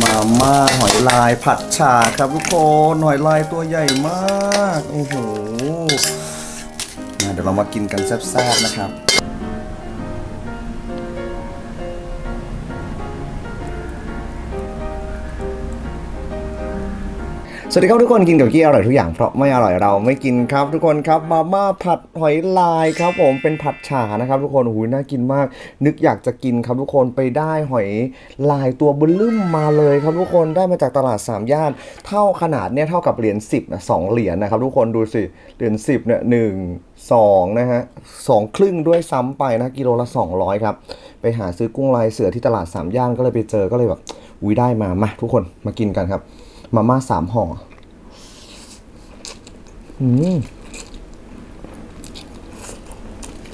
มาม่าหอยลายผัดฉ่าครับทุกคนหอยลายตัวใหญ่มาก โอ้โหเดี๋ยวเรามากินกันแซ่บๆนะครับ สวัสดีครับทุกคนกินกับกี้อร่อยทุกอย่างเพราะไม่อร่อยเราไม่กินครับทุกคนครับมาม่าผัดหอยลายครับผมเป็นผัดฉ่านะครับ ทุกคนโอ้โหน่ากินมาก นึกอยากจะกินครับทุกคนไปได้หอยลายตัวเบลึ้มมาเลยครับทุกคนได้มาจากตลาดสามย่านเท่าขนาดเนี่ยเท่ากับเหรียญ10นะสองเหรียญนะครับทุกคนดูสิเหรียญ10เนี่ยหนึ่งสองนะฮะสองครึ่งด้วยซ้ำไปนะกิโลละ200ครับไปหาซื้อกุ้งลายเสือที่ตลาดสามย่านก็เลยไปเจอก็เลยแบบอุ้ยได้มามาทุกคนมากินกันครับมาม่าสามห่อ อืม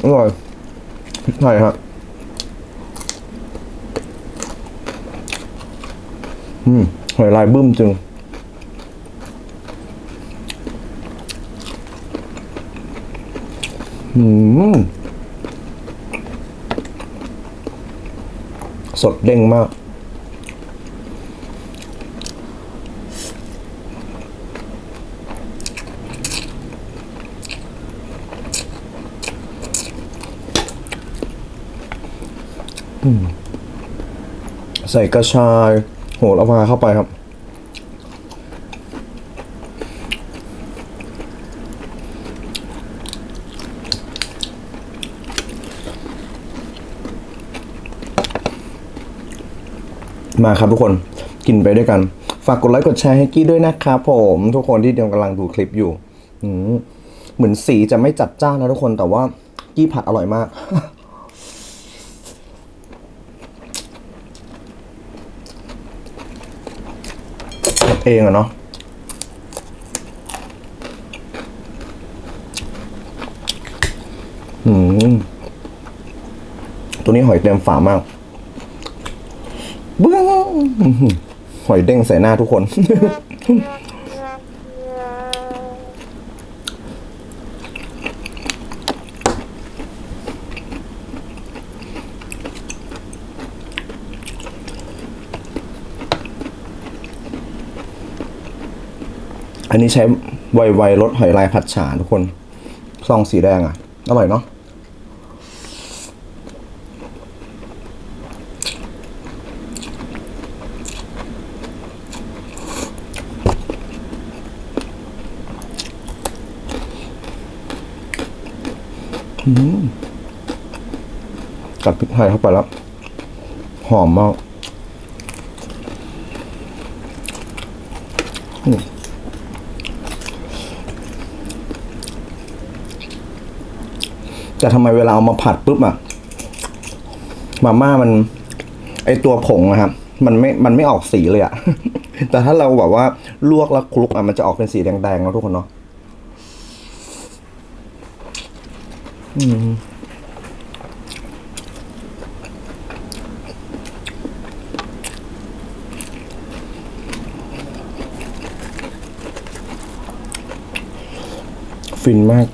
อร่อยใช่ครับ อืมหอยลายบึ้มจึงอืมสดเด้งมาก ใส่กระชาย โหระพาเข้าไปครับ มาครับทุกคนกินไปด้วยกัน ฝากกดไลค์กดแชร์ให้กี้ด้วยนะครับผมทุกคนที่เดียวกำลังดูคลิปอยู่เหมือนสีจะไม่จัดจ้านนะทุกคนแต่ว่ากี้ผัดอร่อยมาก เองอะเนาะอืมตัวนี้หอยเต็มฝามากบึ้งหอยเด้งใส่หน้าทุกคน อันนี้ใช้ไวไวรสหอยลายผัดฉาทุกคน ซองสีแดงอะ อร่อยเนาะอืมกัดพริกไทยเข้าไปแล้ว หอมมาก แต่ทำไมเวลาเอามาผัดปุ๊บอะมาม่ามัน ไอตัวผงนะครับ มันไม่มันไม่ออกสีเลยอะแต่ถ้าเราแบบว่าลวกแล้วคลุกอะมันจะออกเป็นสีแดงๆแล้วทุกคนเนาะอืมฟินมาก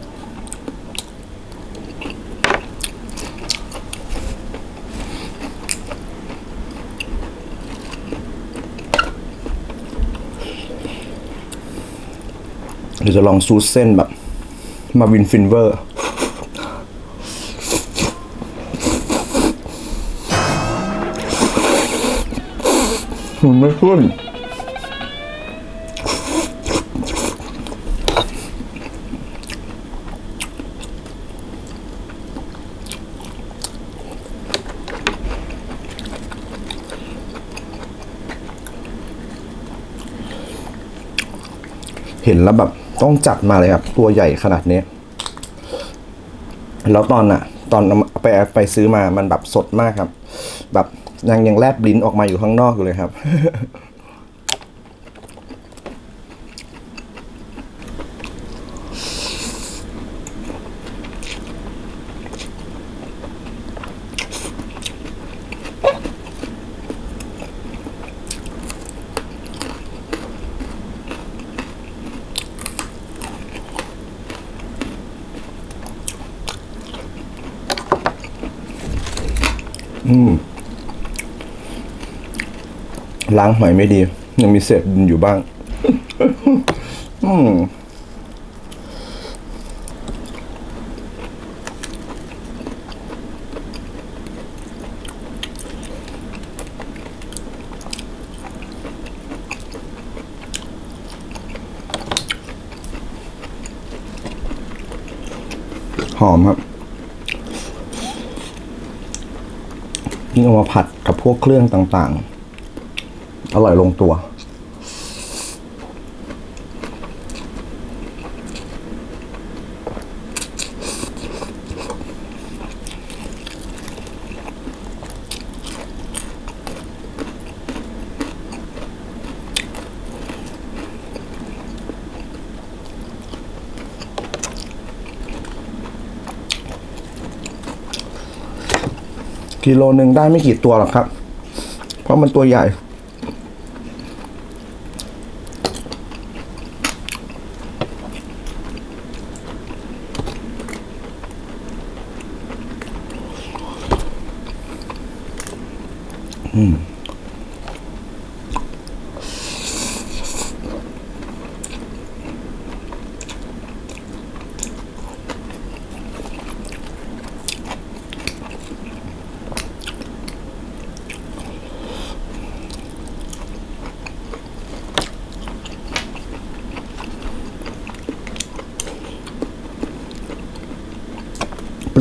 เดี๋ยว จะลองซูสเส้นแบบมาวินฟินเวอร์มันไม่ขึ้นเห็นแล้วแบบ ต้องจัดมาเลยครับ ตัวใหญ่ขนาดนี้ แล้วตอนน่ะตอนไปไปซื้อมามันแบบสดมากครับ แบบยังยังแลบลิ้นออกมาอยู่ข้างนอกอยู่เลยครับ อืม ล้างหอยไม่ดี ยังมีเศษดินอยู่บ้าง อืมหอมครับ ยิ่งเอามาผัดกับพวกเครื่องต่างๆ อร่อยลงตัว กิโลหนึ่งได้ไม่กี่ตัวหรอกครับ เพราะมันตัวใหญ่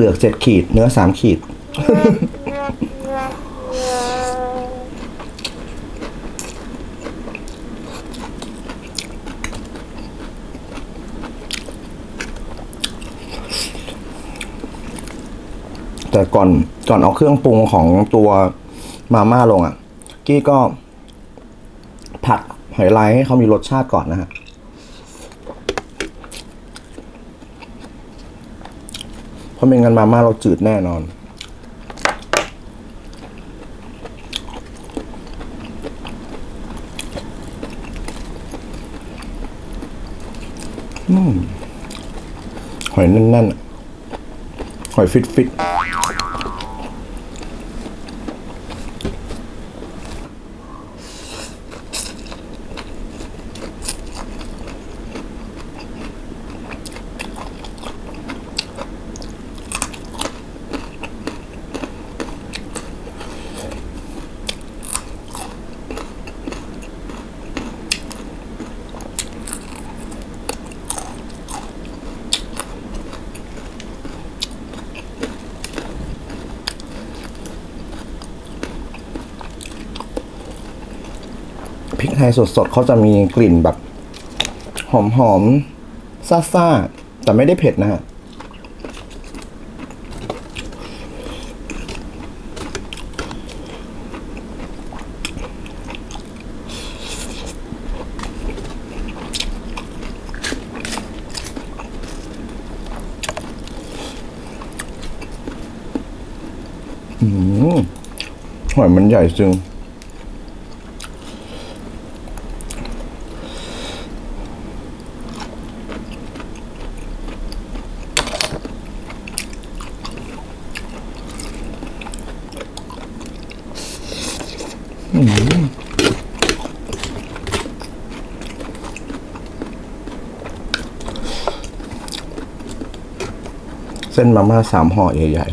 ลือกเจ็ดขีด เนื้อสามขีด แต่ก่อนก่อนเอาเครื่องปรุงของตัวมาม่าลงอะ กี้ก็ผัดหอยลายให้เขามีรสชาติก่อนนะฮะ เพ ราะไม่งั้นมาม่าเราจืดแน่นอน หอยแน่นๆอะหอยฟิตๆ ยสดๆเขาจะมีกลิ่นแบบ หอมๆซ่าๆแต่ไม่ได้เผ็ดนะฮะหอยมันใหญ่จึง เส้นมาม่าสามห่อใหญ่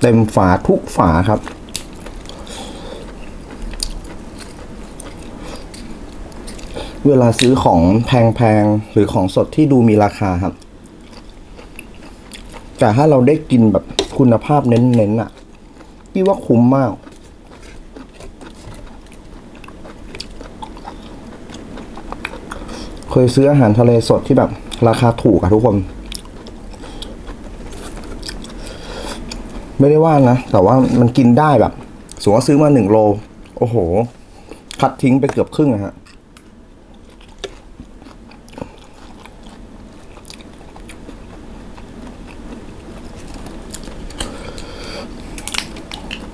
เต็มฝาทุกฝาครับ เวลาซื้อของแพงๆ หรือของสดที่ดูมีราคาครับ แต่ถ้าเราได้กินแบบคุณภาพเน้นๆอะพี่ว่าคุ้มมากเคยซื้ออาหารทะเลสดที่แบบราคาถูกอะทุกคน ไม่ได้ว่านะ แต่ว่ามันกินได้แบบสมมติว่าซื้อมาหนึ่งโล โอ้โห คัดทิ้งไปเกือบครึ่งอะฮะ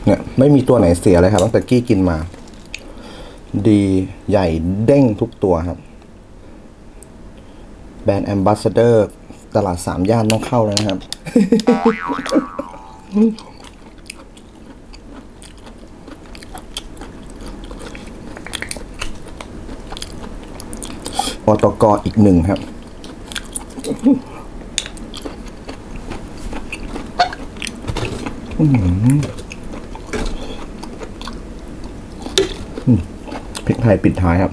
เนี่ยไม่มีตัวไหนเสียเลยครับตั้งแต่กี้กินมา ดีใหญ่เด้งทุกตัวครับ แบรนด์แอมบ s สเดอร์ ตลาดสามย่านต้องเข้าแล้วนะครับ อตกอีกหนึ่งครับ พริกไทยปิดท้ายครับ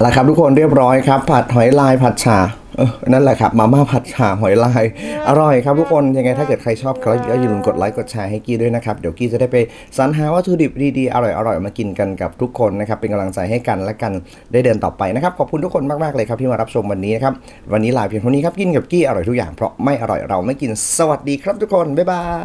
แล้วครับทุกคนเรียบร้อยครับ ผัดหอยลายผัดฉา เออนั่นแหละครับมาม่าผัดฉ่าหอยลาย อร่อยครับทุกคนยังไงถ้าเกิดใครชอบก็อย่าลืมกดไลค์กดแชร์ให้กี้ด้วยนะครับเดี๋ยวกี้จะได้ไปสรรหาวัตถุดิบดีๆอร่อยๆมากินกันกับทุกคนนะครับเป็นกำลังใจให้กันและกันได้เดินต่อไปนะครับขอบคุณทุกคนมากๆเลยครับที่มารับชมวันนี้นะครับวันนี้ลาเพียงเท่านี้ครับกินกับกี้อร่อยทุกอย่างเพราะไม่อร่อยเราไม่กินสวัสดีครับทุกคนบ๊ายบาย